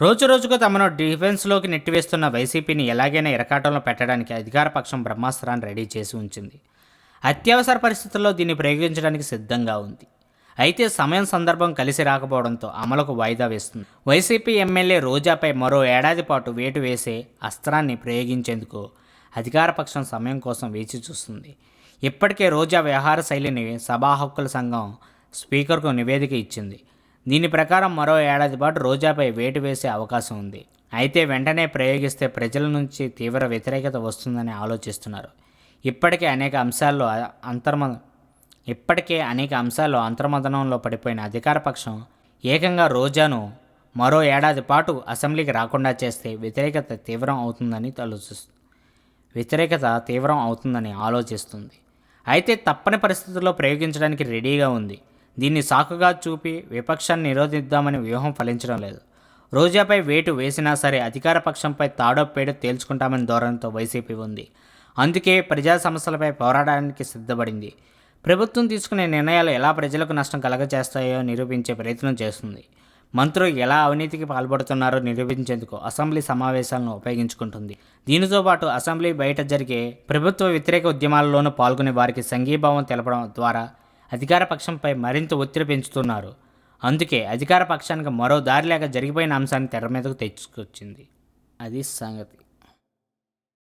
రోజు రోజుకు తమను డిఫెన్స్లోకి నెట్టివేస్తున్న వైసీపీని ఎలాగైనా ఇరకాటంలో పెట్టడానికి అధికారపక్షం బ్రహ్మాస్త్రాన్ని రెడీ చేసి ఉంచింది. అత్యవసర పరిస్థితుల్లో దీన్ని ప్రయోగించడానికి సిద్ధంగా ఉంది. అయితే సమయం సందర్భం కలిసి రాకపోవడంతో అమలుకు వాయిదా వేస్తుంది. వైసీపీ ఎమ్మెల్యే రోజాపై మరో ఏడాది పాటు వేటు వేసే అస్త్రాన్ని ప్రయోగించేందుకు అధికారపక్షం సమయం కోసం వేచి చూస్తుంది. ఇప్పటికే రోజా వ్యవహార శైలిని సభా హక్కుల సంఘం స్పీకర్కు నివేదిక ఇచ్చింది. దీని ప్రకారం మరో ఏడాది పాటు రోజాపై వేటు వేసే అవకాశం ఉంది. అయితే వెంటనే ప్రయోగిస్తే ప్రజల నుంచి తీవ్ర వ్యతిరేకత వస్తుందని ఆలోచిస్తున్నారు. ఇప్పటికే అనేక అంశాల్లో అంతర్మ ఇప్పటికే అనేక అంశాల్లో అంతర్మదనంలో పడిపోయిన అధికార పక్షం ఏకంగా రోజాను మరో ఏడాది పాటు అసెంబ్లీకి రాకుండా చేస్తే వ్యతిరేకత తీవ్రం అవుతుందని ఆలోచిస్తుంది వ్యతిరేకత తీవ్రం అవుతుందని ఆలోచిస్తుంది. అయితే తప్పని పరిస్థితుల్లో ప్రయోగించడానికి రెడీగా ఉంది. దీన్ని సాకుగా చూపి విపక్షాన్ని నిరోధిద్దామని వ్యూహం ఫలించడం లేదు. రోజాపై వేటు వేసినా సరే అధికార పక్షంపై తాడోపేడు తేల్చుకుంటామని ధోరణితో వైసీపీ ఉంది. అందుకే ప్రజా సమస్యలపై పోరాడడానికి సిద్ధపడింది. ప్రభుత్వం తీసుకునే నిర్ణయాలు ఎలా ప్రజలకు నష్టం కలగజేస్తాయో నిరూపించే ప్రయత్నం చేస్తుంది. మంత్రులు ఎలా అవినీతికి పాల్పడుతున్నారో నిరూపించేందుకు అసెంబ్లీ సమావేశాలను ఉపయోగించుకుంటుంది. దీనితో పాటు అసెంబ్లీ బయట జరిగే ప్రభుత్వ వ్యతిరేక ఉద్యమాల్లోనూ పాల్గొనే వారికి సంఘీభావం తెలపడం ద్వారా అధికార పక్షంపై మరింత ఒత్తిడి పెంచుతున్నారు. అందుకే అధికార పక్షానికి మరో దారి లేక జరిగిపోయిన అంశాన్ని తెర మీదకు తెచ్చుకొచ్చింది. అది సంగతి.